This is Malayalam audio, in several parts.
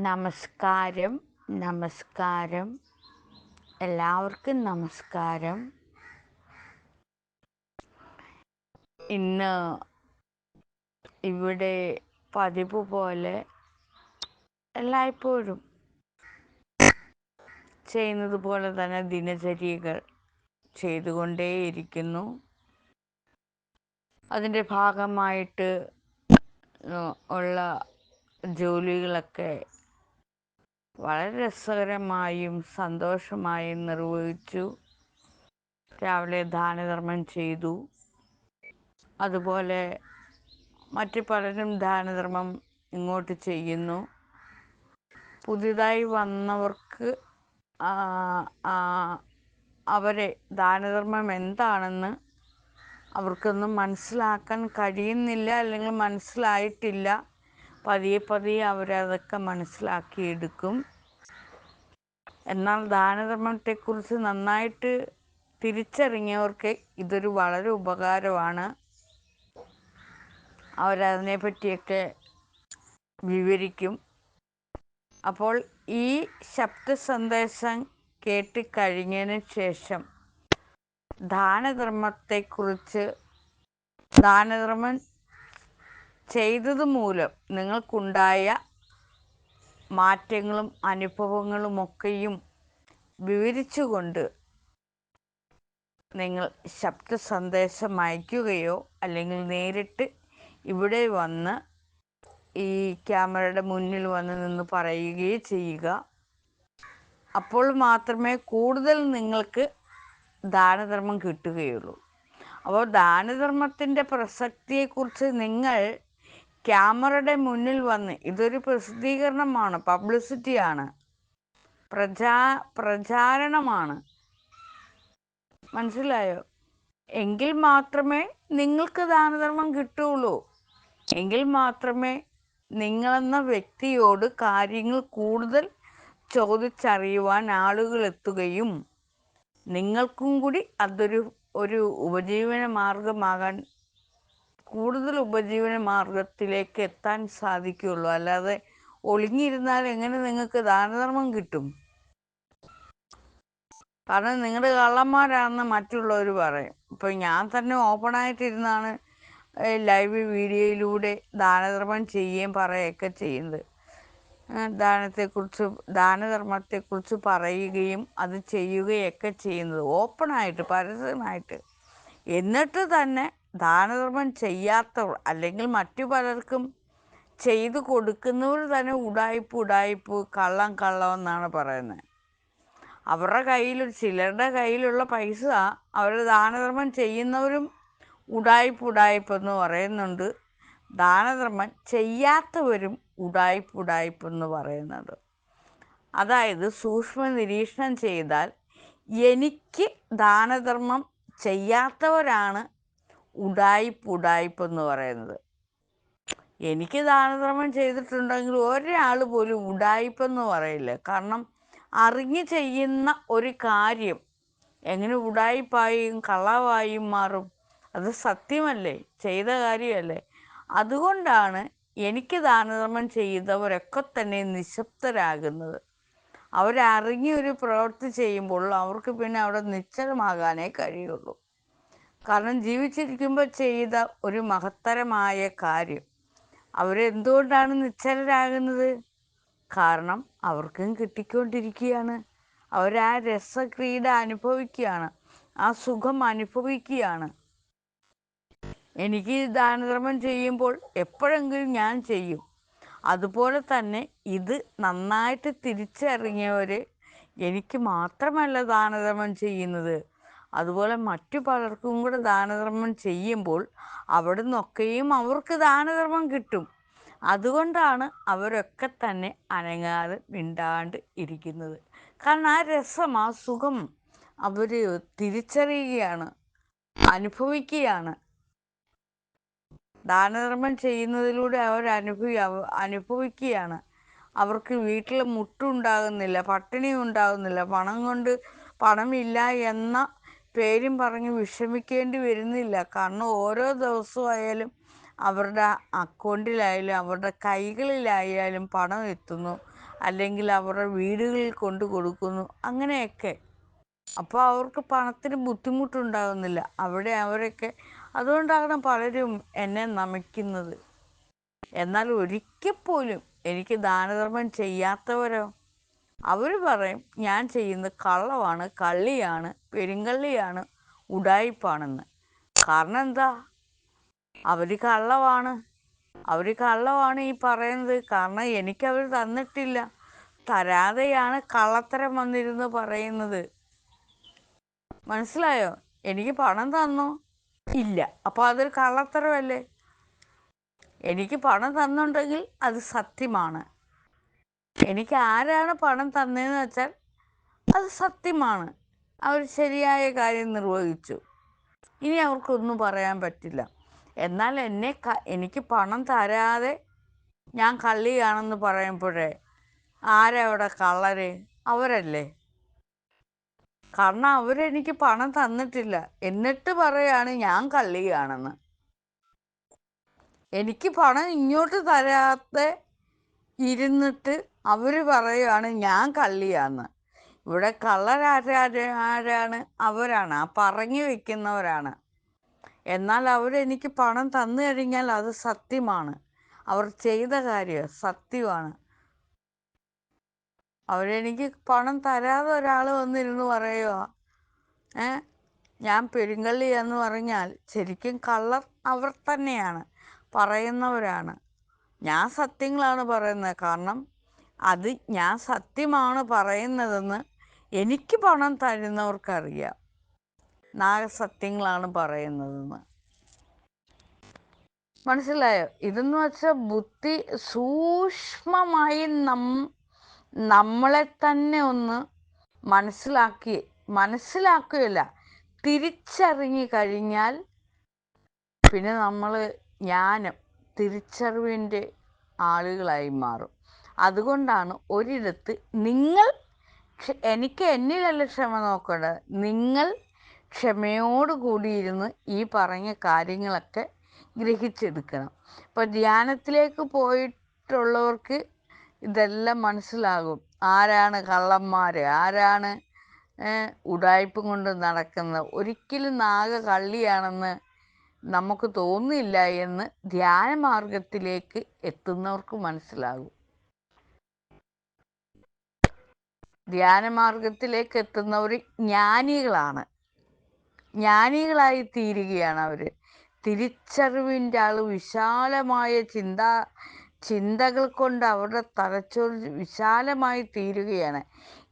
നമസ്കാരം നമസ്കാരം. എല്ലാവർക്കും നമസ്കാരം. ഇന്ന് ഇവിടെ പതിവ് പോലെ എല്ലായ്പ്പോഴും ചെയ്യുന്നത് പോലെ തന്നെ ദിനചര്യകൾ ചെയ്തുകൊണ്ടേയിരിക്കുന്നു. അതിന്റെ ഭാഗമായിട്ട് ഉള്ള ജോലികളൊക്കെ വളരെ രസകരമായും സന്തോഷമായും നിർവഹിച്ചു. രാവിലെ ദാനധർമ്മം ചെയ്തു. അതുപോലെ മറ്റ് പലരും ദാനധർമ്മം ഇങ്ങോട്ട് ചെയ്യുന്നു. പുതിയതായി വന്നവർക്ക് അവരെ ദാനധർമ്മം എന്താണെന്ന് അവർക്കൊന്നും മനസ്സിലാക്കാൻ കഴിയുന്നില്ല അല്ലെങ്കിൽ മനസ്സിലായിട്ടില്ല. പതിയെ പതിയെ അവരതൊക്കെ മനസ്സിലാക്കിയെടുക്കും. എന്നാൽ ദാനധർമ്മത്തെക്കുറിച്ച് നന്നായിട്ട് തിരിച്ചറിഞ്ഞവർക്ക് ഇതൊരു വളരെ ഉപകാരമാണ്. അവരതിനെ പറ്റിയൊക്കെ വിവരിക്കും. അപ്പോൾ ഈ ശബ്ദ സന്ദേശം കേട്ട് കഴിഞ്ഞതിന് ശേഷം ദാനധർമ്മത്തെക്കുറിച്ച് ദാനധർമ്മം ചെയ്തത് മൂലം നിങ്ങൾക്കുണ്ടായ മാറ്റങ്ങളും അനുഭവങ്ങളുമൊക്കെയും വിവരിച്ചുകൊണ്ട് നിങ്ങൾ ശബ്ദ സന്ദേശം അയക്കുകയോ അല്ലെങ്കിൽ നേരിട്ട് ഇവിടെ വന്ന് ഈ ക്യാമറയുടെ മുന്നിൽ വന്ന് നിന്ന് പറയുകയോ ചെയ്യുക. അപ്പോൾ മാത്രമേ കൂടുതൽ നിങ്ങൾക്ക് ദാനധർമ്മം കിട്ടുകയുള്ളൂ. അപ്പോൾ ദാനധർമ്മത്തിന്റെ പ്രസക്തിയെക്കുറിച്ച് നിങ്ങൾ ക്യാമറയുടെ മുന്നിൽ വന്ന് ഇതൊരു പ്രസിദ്ധീകരണമാണ് പബ്ലിസിറ്റിയാണ്. പ്രചാ പ്രചാരണമാണ്. മനസ്സിലായോ? എങ്കിൽ മാത്രമേ നിങ്ങൾക്ക് ദാനധർമ്മം കിട്ടുള്ളൂ എങ്കിൽ മാത്രമേ നിങ്ങളെന്ന വ്യക്തിയോട് കാര്യങ്ങൾ കൂടുതൽ ചോദിച്ചറിയുവാൻ ആളുകൾ എത്തുകയും നിങ്ങൾക്കും കൂടി അതൊരു ഒരു ഉപജീവന മാർഗമാകാൻ കൂടുതൽ ഉപജീവന മാർഗത്തിലേക്ക് എത്താൻ സാധിക്കുകയുള്ളൂ. അല്ലാതെ ഒളിഞ്ഞിരുന്നാൽ എങ്ങനെ നിങ്ങൾക്ക് ദാനധർമ്മം കിട്ടും? കാരണം നിങ്ങളുടെ കള്ളന്മാരാണെന്ന് മറ്റുള്ളവർ പറയും. ഇപ്പം ഞാൻ തന്നെ ഓപ്പൺ ഓപ്പണായിട്ടിരുന്നാണ് ലൈവ് വീഡിയോയിലൂടെ ദാനധർമ്മം ചെയ്യുകയും പറയുകയൊക്കെ ചെയ്യുന്നത്. ദാനത്തെക്കുറിച്ച് ദാനധർമ്മത്തെക്കുറിച്ച് പറയുകയും അത് ചെയ്യുകയൊക്കെ ചെയ്യുന്നത്. ഓപ്പണായിട്ട് പരസ്യമായിട്ട്. എന്നിട്ട് തന്നെ ദാനധർമ്മം ചെയ്യാത്തവർ അല്ലെങ്കിൽ മറ്റു പലർക്കും ചെയ്തു കൊടുക്കുന്നവർ തന്നെ ഉടായിപ്പ് ഉടായിപ്പ് കള്ളം കള്ളം എന്നാണ് പറയുന്നത്. അവരുടെ കയ്യിൽ ചിലരുടെ കയ്യിലുള്ള പൈസ അവർ ദാനധർമ്മം ചെയ്യുന്നവരും ഉടായിപ്പ് ഉടായ്പ എന്ന് പറയുന്നുണ്ട്. ദാനധർമ്മം ചെയ്യാത്തവരും ഉടായിപ്പ് ഉടായ്പ എന്ന് പറയുന്നത് അതായത് സൂക്ഷ്മ നിരീക്ഷണം ചെയ്താൽ എനിക്ക് ദാനധർമ്മം ചെയ്യാത്തവരാണ് ഉടായിപ്പ് ഉടായിപ്പ് എന്ന് പറയുന്നത്. എനിക്ക് ദാനധർമ്മം ചെയ്തിട്ടുണ്ടെങ്കിൽ ഒരാൾ പോലും ഉടായിപ്പെന്ന് പറയില്ല. കാരണം അറിഞ്ഞ് ചെയ്യുന്ന ഒരു കാര്യം എങ്ങനെ ഉടായിപ്പായും കളവായും മാറും അത് സത്യമല്ലേ? ചെയ്ത കാര്യമല്ലേ? അതുകൊണ്ടാണ് എനിക്ക് ദാനധർമ്മം ചെയ്തവരൊക്കെ തന്നെ നിശബ്ദരാകുന്നത്. അവരറിഞ്ഞ ഒരു പ്രവൃത്തി ചെയ്യുമ്പോൾ അവർക്ക് പിന്നെ അവിടെ നിശ്ചലമാകാനേ കഴിയുള്ളൂ. കാരണം ജീവിച്ചിരിക്കുമ്പോൾ ചെയ്ത ഒരു മഹത്തരമായ കാര്യം. അവരെന്തുകൊണ്ടാണ് നിശ്ചലരാകുന്നത്? കാരണം അവർക്കും കിട്ടിക്കൊണ്ടിരിക്കുകയാണ്. അവരാ രസക്രീഡ അനുഭവിക്കുകയാണ്. ആ സുഖം അനുഭവിക്കുകയാണ്. എനിക്ക് ദാനധർമ്മം ചെയ്യുമ്പോൾ എപ്പോഴെങ്കിലും ഞാൻ ചെയ്യും. അതുപോലെ തന്നെ ഇത് നന്നായിട്ട് തിരിച്ചറിഞ്ഞവർ എനിക്ക് മാത്രമല്ല ദാനധർമ്മം ചെയ്യുന്നത്. അതുപോലെ മറ്റു പലർക്കും കൂടെ ദാനധർമ്മം ചെയ്യുമ്പോൾ അവിടെ നിന്നൊക്കെയും അവർക്ക് ദാനധർമ്മം കിട്ടും. അതുകൊണ്ടാണ് അവരൊക്കെ തന്നെ അനങ്ങാതെ മിണ്ടാണ്ട് ഇരിക്കുന്നത്. കാരണം ആ രസം ആ സുഖം അവർ തിരിച്ചറിയുകയാണ് അനുഭവിക്കുകയാണ്. ദാനധർമ്മം ചെയ്യുന്നതിലൂടെ അവർ അനുഭവി അനുഭവിക്കുകയാണ്. അവർക്ക് വീട്ടിൽ മുട്ടുണ്ടാകുന്നില്ല പട്ടിണി ഉണ്ടാകുന്നില്ല പണം കൊണ്ട് പണമില്ല എന്ന പേരും പറഞ്ഞ് വിഷമിക്കേണ്ടി വരുന്നില്ല. കാരണം ഓരോ ദിവസമായാലും അവരുടെ അക്കൗണ്ടിലായാലും അവരുടെ കൈകളിലായാലും പണം എത്തുന്നു. അല്ലെങ്കിൽ അവരുടെ വീടുകളിൽ കൊണ്ട് കൊടുക്കുന്നു. അങ്ങനെയൊക്കെ. അപ്പോൾ അവർക്ക് പണത്തിന് ബുദ്ധിമുട്ടുണ്ടാകുന്നില്ല. അവിടെ അവരൊക്കെ അതുകൊണ്ടാണ് പലരും എന്നെ നമിക്കുന്നത്. എന്നാൽ ഒരിക്കൽ പോലും എനിക്ക് ദാനധർമ്മം ചെയ്യാത്തവരോ? അവർ പറയും ഞാൻ ചെയ്യുന്നത് കള്ളമാണ് കള്ളിയാണ് പെരുങ്കള്ളിയാണ് ഉടായിപ്പാണെന്ന്. കാരണം എന്താ? അവർ കള്ളമാണ് അവർ കള്ളമാണ് ഈ പറയുന്നത്. കാരണം എനിക്കവർ തന്നിട്ടില്ല. തരാതെയാണ് കള്ളത്തരം വന്നിരുന്ന് പറയുന്നത്. മനസ്സിലായോ? എനിക്ക് പണം തന്നോ? ഇല്ല. അപ്പോൾ അതൊരു കള്ളത്തരമല്ലേ? എനിക്ക് പണം തന്നുണ്ടെങ്കിൽ അത് സത്യമാണ്. എനിക്ക് ആരാണ് പണം തന്നതെന്ന് വെച്ചാൽ അത് സത്യമാണ്. അവർ ശരിയായ കാര്യം നിർവഹിച്ചു. ഇനി അവർക്കൊന്നും പറയാൻ പറ്റില്ല. എന്നാൽ എന്നെ എനിക്ക് പണം തരാതെ ഞാൻ കള്ളിയാണെന്ന് പറയുമ്പോഴേ ആരവിടെ കള്ളര്? അവരല്ലേ? കാരണം അവരെനിക്ക് പണം തന്നിട്ടില്ല. എന്നിട്ട് പറയാണ് ഞാൻ കള്ളിയാണെന്ന്. എനിക്ക് പണം ഇങ്ങോട്ട് തരാത്ത ഇരുന്നിട്ട് അവർ പറയുകയാണ് ഞാൻ കള്ളിയാന്ന്. ഇവിടെ കള്ളരാരാ ആരാണ് അവരാണ് ആ പറഞ്ഞു വെക്കുന്നവരാണ്. എന്നാൽ അവരെനിക്ക് പണം തന്നു കഴിഞ്ഞാൽ അത് സത്യമാണ്. അവർ ചെയ്ത കാര്യം സത്യമാണ്. അവരെനിക്ക് പണം തരാതെ ഒരാൾ വന്നിരുന്ന് പറയുക ഏ ഞാൻ പെരുങ്കള്ളി എന്ന് പറഞ്ഞാൽ ശരിക്കും കള്ളർ അവർ തന്നെയാണ് പറയുന്നവരാണ്. ഞാൻ സത്യങ്ങളാണ് പറയുന്നത്. കാരണം അത് ഞാൻ സത്യമാണ് പറയുന്നതെന്ന് എനിക്ക് പണം തരുന്നവർക്കറിയാം. നാഗസത്യങ്ങളാണ് പറയുന്നതെന്ന്. മനസ്സിലായോ? ഇതെന്ന് വെച്ചാൽ ബുദ്ധി സൂക്ഷ്മമായി നം നമ്മളെ തന്നെ ഒന്ന് മനസ്സിലാക്കി മനസ്സിലാക്കുകയല്ല. തിരിച്ചറിഞ്ഞു കഴിഞ്ഞാൽ പിന്നെ നമ്മൾ ജ്ഞാനം തിരിച്ചറിവിന്റെ ആളുകളായി മാറും. അതുകൊണ്ടാണ് ഒരിടത്ത് നിങ്ങൾ എനിക്ക് എന്നിലല്ല ക്ഷമ നോക്കേണ്ടത്. നിങ്ങൾ ക്ഷമയോടുകൂടിയിരുന്ന് ഈ പറഞ്ഞ കാര്യങ്ങളൊക്കെ ഗ്രഹിച്ചെടുക്കണം. ഇപ്പോൾ ധ്യാനത്തിലേക്ക് പോയിട്ടുള്ളവർക്ക് ഇതെല്ലാം മനസ്സിലാകും. ആരാണ് കള്ളന്മാർ ആരാണ് ഉടായ്പ കൊണ്ട് നടക്കുന്നത് ഒരിക്കലും നാഗ കള്ളിയാണെന്ന് നമുക്ക് തോന്നില്ല എന്ന് ധ്യാനമാർഗത്തിലേക്ക് എത്തുന്നവർക്ക് മനസ്സിലാകും. ധ്യാനമാർഗത്തിലേക്ക് എത്തുന്നവർ ജ്ഞാനികളാണ്. ജ്ഞാനികളായി തീരുകയാണ് അവർ തിരിച്ചറിവിന്റെ ആൾ വിശാലമായ ചിന്ത ചിന്തകൾ കൊണ്ട് അവരുടെ തലച്ചോർ വിശാലമായി തീരുകയാണ്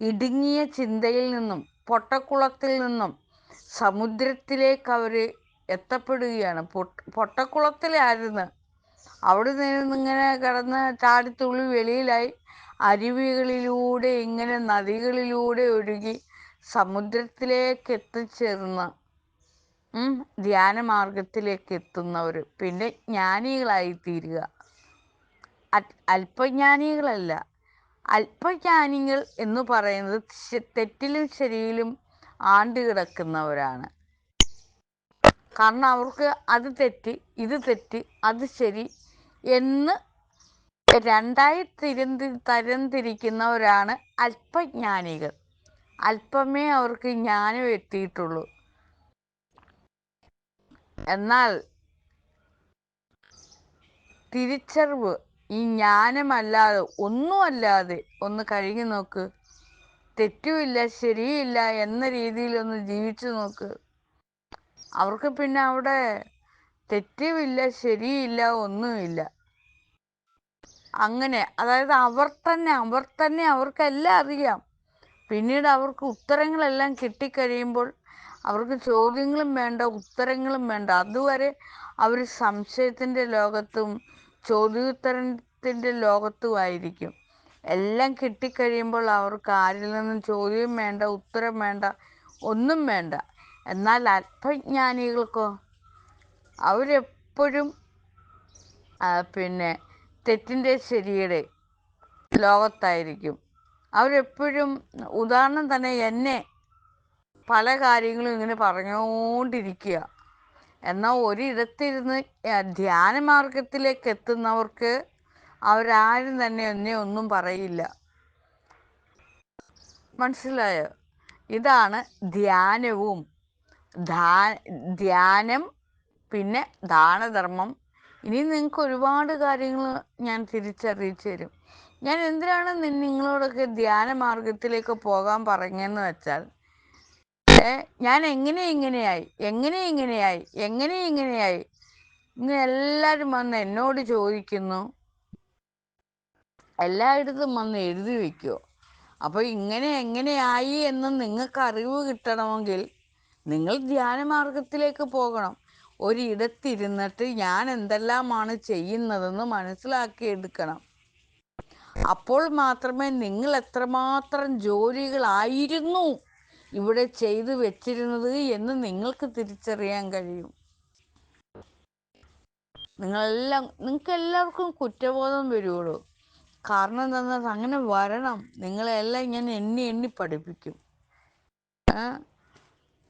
ഇടുങ്ങിയ ചിന്തയിൽ നിന്നും പൊട്ടക്കുളത്തിൽ നിന്നും സമുദ്രത്തിലേക്ക് അവർ എത്തപ്പെടുകയാണ് പൊട്ടക്കുളത്തിലായിരുന്നു. അവിടെ നിന്നിങ്ങനെ കിടന്ന് ചാടിത്തുള്ളി വെളിയിലായി അരുവികളിലൂടെ ഇങ്ങനെ നദികളിലൂടെ ഒഴുകി സമുദ്രത്തിലേക്ക് എത്തിച്ചേർന്ന് ധ്യാനമാർഗത്തിലേക്ക് എത്തുന്നവർ പിന്നെ ജ്ഞാനികളായി തീരുക അല്പജ്ഞാനികളല്ല. അല്പജ്ഞാനികൾ എന്ന് പറയുന്നത് തെറ്റിലും ശരിയിലും ആണ്ട് കിടക്കുന്നവരാണ്. കാരണം അവർക്ക് അത് തെറ്റ് ഇത് തെറ്റ് അത് ശരി എന്ന് രണ്ടായി തിരന്തി തരംതിരിക്കുന്നവരാണ് അല്പജ്ഞാനികൾ. അല്പമേ അവർക്ക് ജ്ഞാനം എത്തിയിട്ടുള്ളൂ. എന്നാൽ തിരിച്ചറിവ് ഈ ജ്ഞാനമല്ലാതെ ഒന്നുമല്ലാതെ ഒന്ന് കഴുകി നോക്ക്. തെറ്റുമില്ല ശരിയില്ല എന്ന രീതിയിലൊന്ന് ജീവിച്ചു നോക്ക്. അവർക്ക് പിന്നെ അവിടെ തെറ്റുമില്ല ശരിയില്ല ഒന്നുമില്ല. അങ്ങനെ അതായത് അവർ തന്നെ അവർ തന്നെ അവർക്കെല്ലാം അറിയാം. പിന്നീട് അവർക്ക് ഉത്തരങ്ങളെല്ലാം കിട്ടിക്കഴിയുമ്പോൾ അവർക്ക് ചോദ്യങ്ങളും വേണ്ട ഉത്തരങ്ങളും വേണ്ട. അതുവരെ അവർ സംശയത്തിന്റെ ലോകത്തും ചോദ്യോത്തരത്തിന്റെ ലോകത്തുമായിരിക്കും എല്ലാം കിട്ടിക്കഴിയുമ്പോൾ അവർക്ക് ആരിൽ നിന്നും ചോദ്യം വേണ്ട ഉത്തരം വേണ്ട ഒന്നും വേണ്ട. എന്നാൽ അല്പജ്ഞാനികൾക്കോ അവരെപ്പോഴും പിന്നെ തെറ്റിന്റെ ശരിയുടെ ലോകത്തായിരിക്കും. അവരെപ്പോഴും ഉദാഹരണം തന്നെ എന്നെ പല കാര്യങ്ങളും ഇങ്ങനെ പറഞ്ഞുകൊണ്ടിരിക്കുക. എന്നാൽ ഒരിടത്തിരുന്ന് ധ്യാനമാർഗത്തിലേക്ക് എത്തുന്നവർക്ക് അവരാരും തന്നെ എന്നെ ഒന്നും പറയില്ല. മനസ്സിലായോ? ഇതാണ് ധ്യാനവും. ധ്യാനം പിന്നെ ദാനധർമ്മം ഇനി നിങ്ങൾക്ക് ഒരുപാട് കാര്യങ്ങൾ ഞാൻ തിരിച്ചറിയിച്ചു തരും. ഞാൻ എന്തിനാണ് നിങ്ങളോടൊക്കെ ധ്യാന മാർഗത്തിലേക്ക് പോകാൻ പറഞ്ഞെന്ന് വെച്ചാൽ ഞാൻ എങ്ങനെ ഇങ്ങനെയായി എങ്ങനെ ഇങ്ങനെയായി എങ്ങനെ ഇങ്ങനെയായി ഇന്ന് എല്ലാവരും വന്ന് എന്നോട് ചോദിക്കുന്നു. എല്ലായിടത്തും വന്ന് എഴുതി വെക്കുമോ അപ്പോൾ ഇങ്ങനെ എങ്ങനെയായി എന്ന് നിങ്ങൾക്ക് അറിവ് കിട്ടണമെങ്കിൽ നിങ്ങൾ ധ്യാനമാർഗത്തിലേക്ക് പോകണം. ഒരിടത്തിരുന്നിട്ട് ഞാൻ എന്തെല്ലാമാണ് ചെയ്യുന്നതെന്ന് മനസ്സിലാക്കിയെടുക്കണം അപ്പോൾ മാത്രമേ നിങ്ങൾ എത്രമാത്രം ജോലികളായിരുന്നു ഇവിടെ ചെയ്തു വെച്ചിരുന്നത് എന്ന് നിങ്ങൾക്ക് തിരിച്ചറിയാൻ കഴിയും. നിങ്ങളെല്ലാം നിങ്ങൾക്ക് എല്ലാവർക്കും കുറ്റബോധം വരുള്ളൂ. കാരണം എന്താണെന്ന് അങ്ങനെ വരണം. നിങ്ങളെല്ലാം ഞാൻ എണ്ണി എണ്ണി പഠിപ്പിക്കും?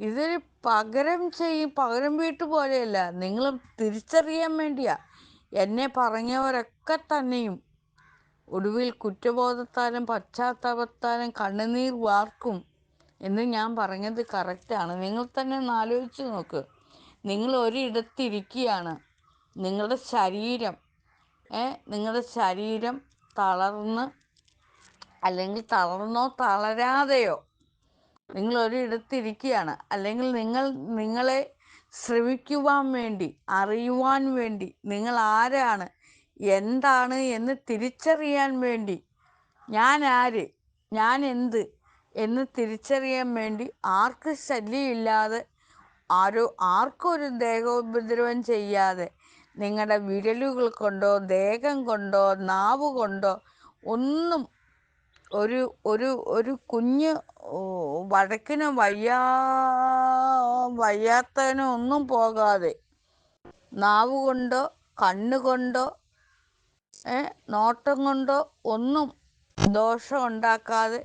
ഇതൊരു പകരം ചെയ്യും പകരം വീട്ട് പോലെയല്ല. നിങ്ങൾ തിരിച്ചറിയാൻ വേണ്ടിയാ. എന്നെ പറഞ്ഞവരൊക്കെ തന്നെയും. ഒടുവിൽ കുറ്റബോധത്താലും പശ്ചാത്താപത്താലും കണ്ണുനീർ വാർക്കും എന്ന് ഞാൻ പറഞ്ഞത് കറക്റ്റാണ് നിങ്ങൾ തന്നെ ഒന്ന് ആലോചിച്ച് നോക്ക്. നിങ്ങൾ ഒരിടത്തിരിക്കുകയാണ്. നിങ്ങളുടെ ശരീരം ഏ നിങ്ങളുടെ ശരീരം തളർന്ന് അല്ലെങ്കിൽ തളർന്നോ തളരാതെയോ നിങ്ങൾ ഒരിടത്തിരിക്കുകയാണ് അല്ലെങ്കിൽ നിങ്ങൾ നിങ്ങളെ ശ്രമിക്കുവാൻ വേണ്ടി അറിയുവാൻ വേണ്ടി നിങ്ങൾ ആരാണ് എന്താണ് എന്ന് തിരിച്ചറിയാൻ വേണ്ടി ഞാൻ ആര് ഞാൻ എന്ത് എന്ന് തിരിച്ചറിയാൻ വേണ്ടി ആർക്ക് ശല്യമില്ലാതെ ആരോ ആർക്കൊരു ദേഹോപദ്രവം ചെയ്യാതെ നിങ്ങളുടെ വിരലുകൾ കൊണ്ടോ ദേഹം കൊണ്ടോ നാവ് കൊണ്ടോ ഒന്നും ഒരു ഒരു ഒരു കുഞ്ഞ് വഴക്കിന് വയ്യാ വയ്യാത്തതിനോ ഒന്നും പോകാതെ നാവ് കൊണ്ടോ കണ്ണുകൊണ്ടോ നോട്ടം കൊണ്ടോ ഒന്നും ദോഷം ഉണ്ടാക്കാതെ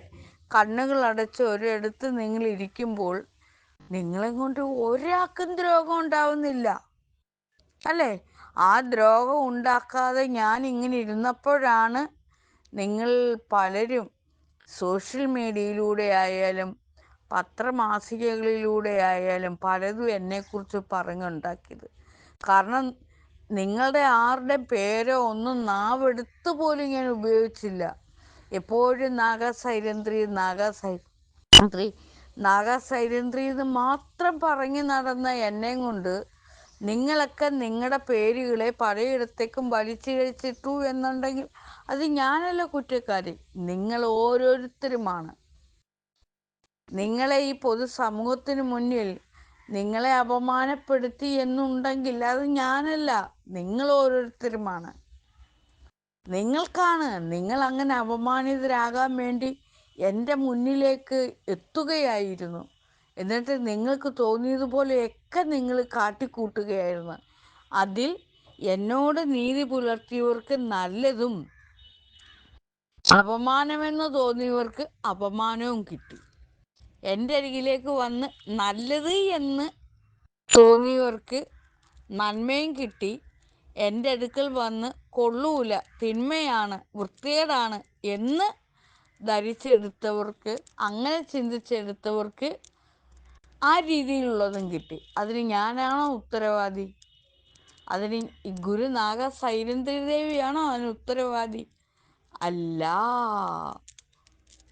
കണ്ണുകൾ അടച്ച് ഒരിടത്ത് നിങ്ങൾ ഇരിക്കുമ്പോൾ നിങ്ങളെ കൊണ്ട് ഒരാൾക്കും ദ്രോഹം ഉണ്ടാവുന്നില്ല. അല്ലേ? ആ ദ്രോഹം ഉണ്ടാക്കാതെ ഞാൻ ഇങ്ങനെ ഇരുന്നപ്പോഴാണ് നിങ്ങൾ പലരും സോഷ്യൽ മീഡിയയിലൂടെ ആയാലും പത്രമാസികകളിലൂടെ ആയാലും പലതും എന്നെക്കുറിച്ച് പറഞ്ഞുണ്ടാക്കിയത്. കാരണം നിങ്ങളുടെ ആരുടെ പേരോ ഒന്നും നാവെടുത്ത് പോലും ഞാൻ ഉപയോഗിച്ചില്ല. എപ്പോഴും നാഗസൈരന്ത്രി നാഗസൈരന്ത്രി നാഗസൈരന്ത്രി എന്ന് മാത്രം പറഞ്ഞു നടന്ന എന്നെ കൊണ്ട് നിങ്ങളൊക്കെ നിങ്ങളുടെ പേരുകളെ പലയിടത്തേക്കും വലിച്ചിഴച്ചിട്ടു എന്നുണ്ടെങ്കിൽ അത് ഞാനല്ല കുറ്റക്കാരി. നിങ്ങൾ ഓരോരുത്തരുമാണ്. നിങ്ങളെ ഈ പൊതുസമൂഹത്തിന് മുന്നിൽ നിങ്ങളെ അപമാനപ്പെടുത്തി എന്നുണ്ടെങ്കിൽ അത് ഞാനല്ല. നിങ്ങൾ ഓരോരുത്തരുമാണ്. നിങ്ങൾക്കാണ്. നിങ്ങൾ അങ്ങനെ അപമാനിതരാകാൻ വേണ്ടി എന്റെ മുന്നിലേക്ക് എത്തുകയായിരുന്നു. എന്നിട്ട് നിങ്ങൾക്ക് തോന്നിയതുപോലെയൊക്കെ നിങ്ങൾ കാട്ടിക്കൂട്ടുകയായിരുന്നു. അതിൽ എന്നോട് നീതി പുലർത്തിയവർക്ക് നല്ലതും അപമാനമെന്ന് തോന്നിയവർക്ക് അപമാനവും കിട്ടി. എന്റെ അരികിലേക്ക് വന്ന് നല്ലത് എന്ന് തോന്നിയവർക്ക് നന്മയും കിട്ടി. എന്റെ അടുക്കൽ വന്ന് കൊള്ളൂല തിന്മയാണ് വൃത്തികേടാണ് എന്ന് ധരിച്ചെടുത്തവർക്ക് അങ്ങനെ ചിന്തിച്ചെടുത്തവർക്ക് ആ രീതിയിലുള്ളതും കിട്ടി. അതിന് ഞാനാണോ ഉത്തരവാദി? അതിന് ഗുരുനാഗ സൈരന്ദ്രി ദേവിയാണോ അതിന് ഉത്തരവാദി? അല്ല.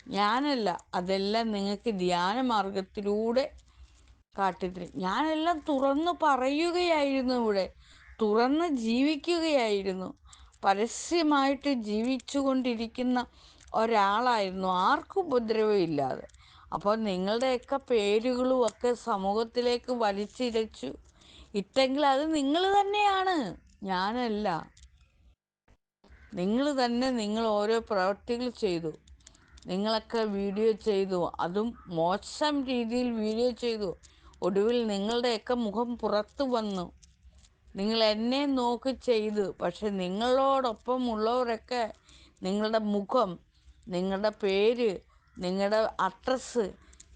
ഞാനല്ല. അതെല്ലാം നിങ്ങൾക്ക് ധ്യാന മാർഗത്തിലൂടെ കാട്ടിത്തരും. ഞാനെല്ലാം തുറന്ന് പറയുകയായിരുന്നു ഇവിടെ. തുറന്ന് ജീവിക്കുകയായിരുന്നു. പരസ്യമായിട്ട് ജീവിച്ചു കൊണ്ടിരിക്കുന്ന ഒരാളായിരുന്നു. ആർക്കും ഉപദ്രവമില്ലാതെ. അപ്പോൾ നിങ്ങളുടെയൊക്കെ പേരുകളും ഒക്കെ സമൂഹത്തിലേക്ക് വലിച്ചിരച്ചു ഇട്ടെങ്കിൽ അത് നിങ്ങൾ തന്നെയാണ്. ഞാനല്ല. നിങ്ങൾ തന്നെ നിങ്ങൾ ഓരോ പ്രവർത്തികൾ ചെയ്തു. നിങ്ങളൊക്കെ വീഡിയോ ചെയ്തു. അതും മോശം രീതിയിൽ വീഡിയോ ചെയ്തു. ഒടുവിൽ നിങ്ങളുടെയൊക്കെ മുഖം പുറത്തു വന്നു. നിങ്ങൾ എന്നെ നോക്കി ചെയ്തു. പക്ഷെ നിങ്ങളോടൊപ്പം ഉള്ളവരൊക്കെ നിങ്ങളുടെ മുഖം നിങ്ങളുടെ പേര് നിങ്ങളുടെ അഡ്രസ്സ്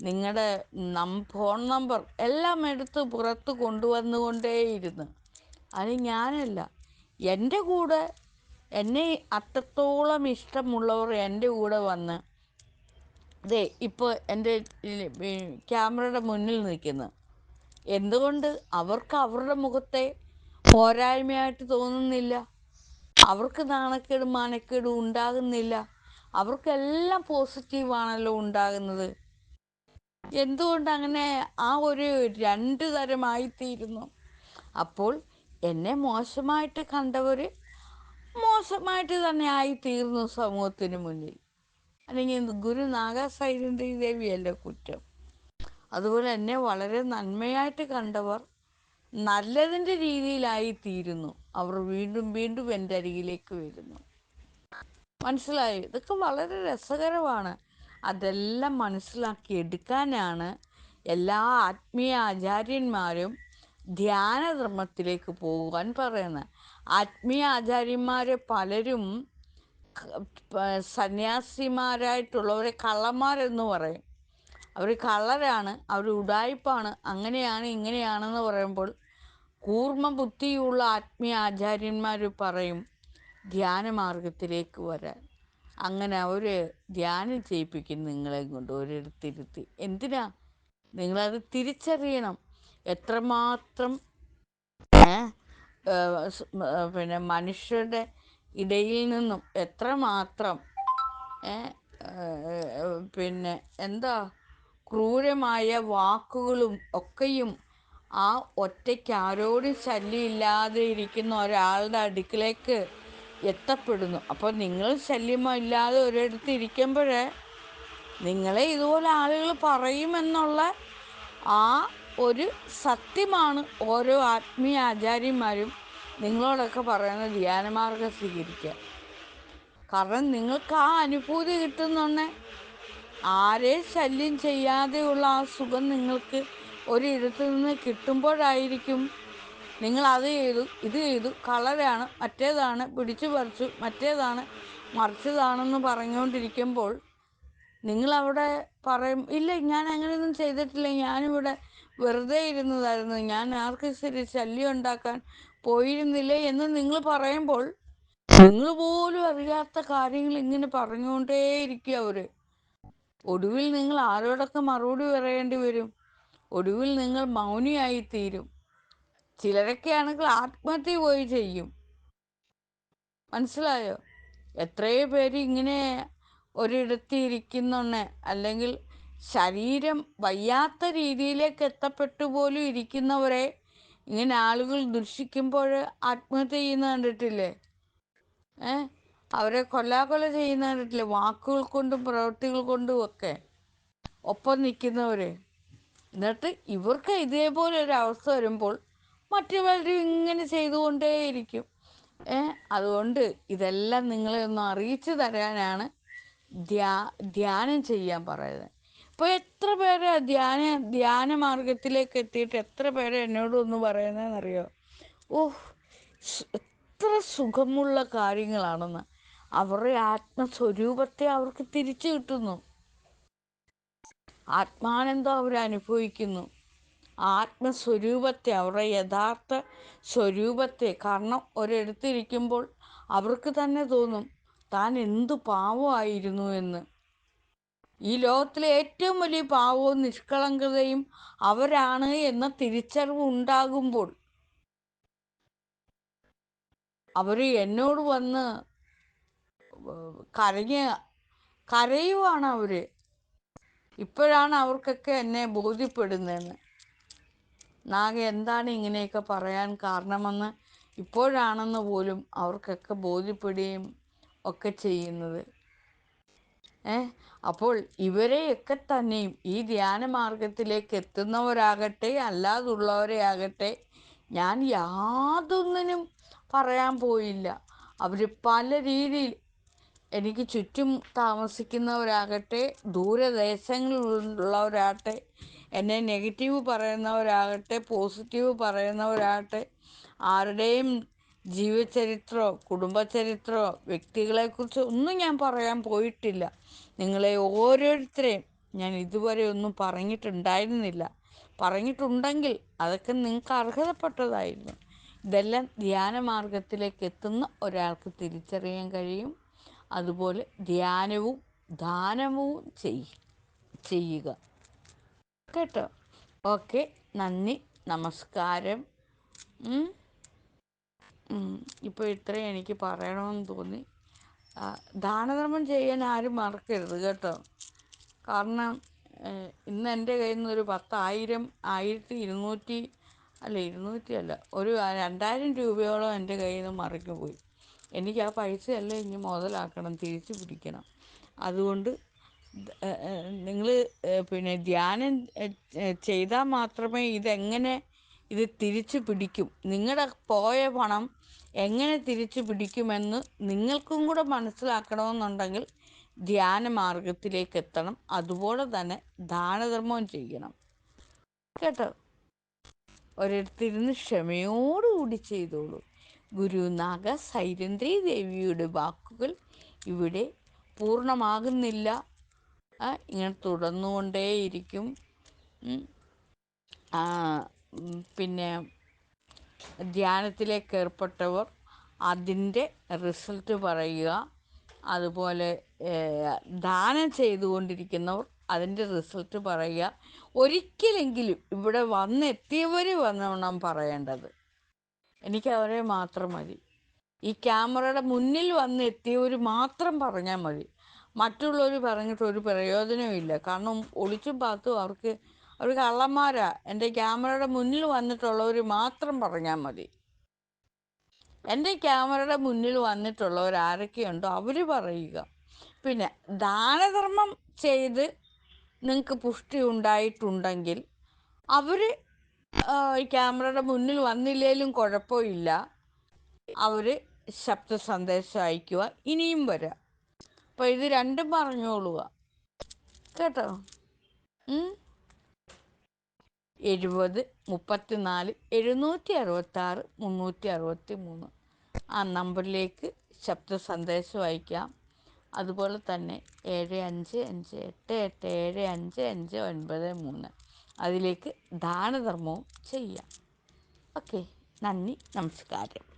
നിങ്ങളുടെ നം ഫോൺ നമ്പർ എല്ലാം എടുത്ത് പുറത്ത് കൊണ്ടുവന്നുകൊണ്ടേയിരുന്നു. അത് ഞാനല്ല. എന്റെ കൂടെ എന്നെ അത്രത്തോളം ഇഷ്ടമുള്ളവർ എന്റെ കൂടെ വന്ന് ദേ ഇപ്പോൾ എന്റെ ക്യാമറയുടെ മുന്നിൽ നിൽക്കുന്നു. എന്തുകൊണ്ട്? അവർക്ക് അവരുടെ മുഖത്തെ പോരായ്മയായിട്ട് തോന്നുന്നില്ല. അവർക്ക് നാണക്കേടും മാനക്കേടും ഉണ്ടാകുന്നില്ല. അവർക്കെല്ലാം പോസിറ്റീവാണല്ലോ ഉണ്ടാകുന്നത്. എന്തുകൊണ്ട് അങ്ങനെ ആ ഒരു രണ്ട് തരമായിത്തീരുന്നു? അപ്പോൾ എന്നെ മോശമായിട്ട് കണ്ടവർ മോശമായിട്ട് തന്നെ ആയി തീർന്നു സമൂഹത്തിന് മുന്നിൽ. അല്ലെങ്കിൽ ഗുരു നാഗ സൈലന്തി ദേവിയല്ല കുറ്റം. അതുപോലെ തന്നെ വളരെ നന്മയായിട്ട് കണ്ടവർ നല്ലതിന്റെ രീതിയിലായി തീരുന്നു അവർ വീണ്ടും വീണ്ടും എന്റെ അരികിലേക്ക് വരുന്നു. മനസ്സിലായി? ഇതൊക്കെ വളരെ രസകരമാണ്. അതെല്ലാം മനസ്സിലാക്കി എടുക്കാനാണ് എല്ലാ ആത്മീയ ആചാര്യന്മാരും ധ്യാനധർമ്മത്തിലേക്ക് പോകാൻ പറയുന്നത്. ആത്മീയ ആചാര്യന്മാരെ പലരും സന്യാസിമാരായിട്ടുള്ളവരെ കള്ളന്മാരെന്ന് പറയും. അവർ കള്ളരാണ് അവർ ഉടായ്പാണ് അങ്ങനെയാണ് ഇങ്ങനെയാണെന്ന് പറയുമ്പോൾ കൂർമ്മ ബുദ്ധിയുള്ള ആത്മീയ ആചാര്യന്മാർ പറയും ധ്യാനമാർഗത്തിലേക്ക് വരാൻ. അങ്ങനെ അവർ ധ്യാനം ചെയ്യിപ്പിക്കും നിങ്ങളെ കൊണ്ട് ഒരിടത്തിരുത്തി എന്തിനാ? നിങ്ങളത് തിരിച്ചറിയണം. എത്രമാത്രം ഏ, പിന്നെ മനുഷ്യരുടെ ഇടയിൽ നിന്നും എത്രമാത്രം പിന്നെ എന്താ ക്രൂരമായ വാക്കുകളും ഒക്കെയും ആ ഒറ്റയ്ക്ക് ആരോടും ശല്യമില്ലാതെ ഇരിക്കുന്ന ഒരാളുടെ അടുക്കിലേക്ക് എത്തപ്പെടുന്നു. അപ്പോൾ നിങ്ങൾ ശല്യമില്ലാതെ ഒരിടത്ത് ഇരിക്കുമ്പോഴേ നിങ്ങളെ ഇതുപോലെ ആളുകൾ പറയുമെന്നുള്ള ആ ഒരു സത്യമാണ് ഓരോ ആത്മീയ ആചാര്യന്മാരും നിങ്ങളോടൊക്കെ പറയുന്ന ധ്യാനമാർഗം സ്വീകരിക്കുക. കാരണം നിങ്ങൾക്ക് ആ അനുഭൂതി കിട്ടുന്നുണ്ട് ആരെ ശല്യം ചെയ്യാതെയുള്ള ആ സുഖം നിങ്ങൾക്ക് ഒരിടത്തു നിന്ന് കിട്ടുമ്പോഴായിരിക്കും. നിങ്ങൾ അത് ചെയ്തു ഇത് ചെയ്തു കളരാണ് മറ്റേതാണ് പിടിച്ചു പറിച്ചു മറ്റേതാണ് മറിച്ചതാണെന്ന് പറഞ്ഞുകൊണ്ടിരിക്കുമ്പോൾ നിങ്ങളവിടെ പറയും ഇല്ല ഞാൻ അങ്ങനെയൊന്നും ചെയ്തിട്ടില്ല ഞാനിവിടെ വെറുതെ ഇരുന്നതായിരുന്നു. ഞാൻ ആർക്കും ശരി ശല്യം ഉണ്ടാക്കാൻ പോയിരുന്നില്ല എന്ന് നിങ്ങൾ പറയുമ്പോൾ നിങ്ങൾ പോലും അറിയാത്ത കാര്യങ്ങൾ ഇങ്ങനെ പറഞ്ഞുകൊണ്ടേയിരിക്കും അവർ. ഒടുവിൽ നിങ്ങൾ ആരോടൊക്കെ മറുപടി പറയേണ്ടി വരും? ഒടുവിൽ നിങ്ങൾ മൗനിയായി തീരും. ചിലരൊക്കെ ആണെങ്കിൽ ആത്മഹത്യ പോയി ചെയ്യും. മനസ്സിലായോ? എത്രയോ പേര് ഇങ്ങനെ ഒരിടത്ത് ഇരിക്കുന്നൊന്നെ അല്ലെങ്കിൽ ശരീരം വയ്യാത്ത രീതിയിലേക്ക് എത്തപ്പെട്ടു പോലും ഇരിക്കുന്നവരെ ഇങ്ങനെ ആളുകൾ ദുഷിക്കുമ്പോൾ ആത്മഹത്യ ചെയ്യുന്ന കണ്ടിട്ടില്ലേ? ഏ? അവരെ കൊല്ലാകൊല ചെയ്യുന്ന കണ്ടിട്ടില്ലേ? വാക്കുകൾ കൊണ്ടും പ്രവൃത്തികൾ കൊണ്ടും ഒക്കെ ഒപ്പം നിൽക്കുന്നവർ എന്നിട്ട് ഇവർക്ക് ഇതേപോലെ ഒരു അവസ്ഥ വരുമ്പോൾ മറ്റു പലരും ഇങ്ങനെ ചെയ്തുകൊണ്ടേയിരിക്കും. ഏ? അതുകൊണ്ട് ഇതെല്ലാം നിങ്ങളെ ഒന്ന് അറിയിച്ചു തരാനാണ് ധ്യാ ധ്യാനം ചെയ്യാൻ പറയുന്നത്. ഇപ്പോൾ എത്ര പേര് ധ്യാന ധ്യാന മാർഗത്തിലേക്ക് എത്തിയിട്ട് എത്ര പേര് എന്നോട് ഒന്ന് പറയുന്നതെന്നറിയോ സ്- എത്ര സുഖമുള്ള കാര്യങ്ങളാണെന്ന്. അവരുടെ ആത്മസ്വരൂപത്തെ അവർക്ക് തിരിച്ചു കിട്ടുന്നു. ആത്മാനന്ദം അവർ അനുഭവിക്കുന്നു. ആത്മസ്വരൂപത്തെ അവരുടെ യഥാർത്ഥ സ്വരൂപത്തെ. കാരണം ഒരിടത്തിരിക്കുമ്പോൾ അവർക്ക് തന്നെ തോന്നും താൻ എന്തു പാവമായിരുന്നു എന്ന്. ഈ ലോകത്തിലെ ഏറ്റവും വലിയ പാവവും നിഷ്കളങ്കതയും അവരാണ് എന്ന തിരിച്ചറിവ് ഉണ്ടാകുമ്പോൾ അവർ എന്നോട് വന്ന് കരഞ്ഞ് കരയുവാണ് അവർ ഇപ്പോഴാണ് അവർക്കൊക്കെ എന്നെ ബോധ്യപ്പെടുന്നതെന്ന്. നാഗ എന്താണ് ഇങ്ങനെയൊക്കെ പറയാൻ കാരണമെന്ന് ഇപ്പോഴാണെന്ന് പോലും അവർക്കൊക്കെ ബോധ്യപ്പെടുകയും ഒക്കെ ചെയ്യുന്നത്. അപ്പോൾ ഇവരെയൊക്കെ തന്നെയും ഈ ധ്യാന മാർഗത്തിലേക്ക് എത്തുന്നവരാകട്ടെ അല്ലാതുള്ളവരെ ആകട്ടെ ഞാൻ യാതൊന്നിനും പറയാൻ പോയില്ല. അവർ പല രീതിയിൽ എനിക്ക് ചുറ്റും താമസിക്കുന്നവരാകട്ടെ ദൂരദേശങ്ങളിലുള്ളവരാകട്ടെ എന്നെ നെഗറ്റീവ് പറയുന്നവരാകട്ടെ പോസിറ്റീവ് പറയുന്നവരാകട്ടെ ആരുടെയും ജീവചരിത്രമോ കുടുംബചരിത്രമോ വ്യക്തികളെക്കുറിച്ച് ഒന്നും ഞാൻ പറയാൻ പോയിട്ടില്ല. നിങ്ങളെ ഓരോരുത്തരെയും ഞാൻ ഇതുവരെ ഒന്നും പറഞ്ഞിട്ടുണ്ടായിരുന്നില്ല. പറഞ്ഞിട്ടുണ്ടെങ്കിൽ അതൊക്കെ നിങ്ങൾക്ക് അർഹതപ്പെട്ടതായിരുന്നു. ഇതെല്ലാം ധ്യാനമാർഗത്തിലേക്ക് എത്തുന്ന ഒരാൾക്ക് തിരിച്ചറിയാൻ കഴിയും. അതുപോലെ ധ്യാനവും ദാനവും ചെയ് ചെയ്യുക. കേട്ടോ? ഓക്കെ. നന്ദി. നമസ്കാരം. ഇപ്പോൾ ഇത്രയും എനിക്ക് പറയണമെന്ന് തോന്നി. ദാനധർമ്മം ചെയ്യാൻ ആരും മറക്കരുത് കേട്ടോ. കാരണം ഇന്ന് എന്റെ കയ്യിൽ നിന്ന് ഒരു പത്തായിരം ആയിരത്തി ഇരുന്നൂറ്റി അല്ല ഇരുന്നൂറ്റി അല്ല ഒരു രണ്ടായിരം രൂപയോളം എന്റെ കയ്യിൽ നിന്ന് മറിഞ്ഞു പോയി. എനിക്ക് ആ പൈസയെല്ലാം ഇനി മുതലാക്കണം തിരിച്ചു പിടിക്കണം. അതുകൊണ്ട് നിങ്ങൾ പിന്നെ ധ്യാനം ചെയ്താൽ മാത്രമേ ഇതെങ്ങനെ ഇത് തിരിച്ചു പിടിക്കും. നിങ്ങളുടെ പോയ പണം എങ്ങനെ തിരിച്ചു പിടിക്കുമെന്ന് നിങ്ങൾക്കും കൂടെ മനസ്സിലാക്കണമെന്നുണ്ടെങ്കിൽ ധ്യാന മാർഗത്തിലേക്ക് എത്തണം അതുപോലെ തന്നെ ദാനധർമ്മം ചെയ്യണം. കേട്ടോ? ഒരിടത്തിരുന്ന് ക്ഷമയോടുകൂടി ചെയ്തോളൂ. ഗുരുനാഗ സൈരന്ദ്രി ദേവിയുടെ വാക്കുകൾ ഇവിടെ പൂർണമാകുന്നില്ല. ഇങ്ങനെ തുടർന്നുകൊണ്ടേയിരിക്കും. പിന്നെ ധ്യാനത്തിലേക്ക് ഏർപ്പെട്ടവർ അതിന്റെ റിസൾട്ട് പറയുക. അതുപോലെ ദാനം ചെയ്തുകൊണ്ടിരിക്കുന്നവർ അതിന്റെ റിസൾട്ട് പറയുക. ഒരിക്കലെങ്കിലും ഇവിടെ വന്നെത്തിയവർ വന്നോണം പറയേണ്ടത്. എനിക്ക് അവരെ മാത്രം മതി. ഈ ക്യാമറയുടെ മുന്നിൽ വന്ന് എത്തിയവർ മാത്രം പറഞ്ഞാൽ മതി. മറ്റുള്ളവർ പറഞ്ഞിട്ട് ഒരു ഇല്ല. കാരണം ഒളിച്ചും പാത്തും അവർക്ക് അവർ കള്ളന്മാരാ. എന്റെ ക്യാമറയുടെ മുന്നിൽ വന്നിട്ടുള്ളവർ മാത്രം പറഞ്ഞാൽ മതി. എന്റെ ക്യാമറയുടെ മുന്നിൽ വന്നിട്ടുള്ളവർ ആരൊക്കെയുണ്ടോ അവർ പറയുക. പിന്നെ ദാനധർമ്മം ചെയ്ത് നിങ്ങൾക്ക് പുഷ്ടി ഉണ്ടായിട്ടുണ്ടെങ്കിൽ അവർ ക്യാമറയുടെ മുന്നിൽ വന്നില്ലേലും കുഴപ്പമില്ല. അവർ ശബ്ദ സന്ദേശം അയക്കുക. ഇനിയും വരാം. അപ്പോൾ ഇത് രണ്ടും പറഞ്ഞോളുക. കേട്ടോ? എഴുപത് മുപ്പത്തിനാല് എഴുന്നൂറ്റി അറുപത്താറ് മുന്നൂറ്റി അറുപത്തി മൂന്ന് ആ നമ്പറിലേക്ക് ശബ്ദ സന്ദേശം അയക്കാം. അതുപോലെ തന്നെ ഏഴ് അഞ്ച് അഞ്ച് എട്ട് എട്ട് ഏഴ് അഞ്ച് അഞ്ച് ഒൻപത് മൂന്ന് അതിലേക്ക് ദാനധർമ്മവും ചെയ്യാം. ഓക്കെ നന്ദി നമസ്കാരം.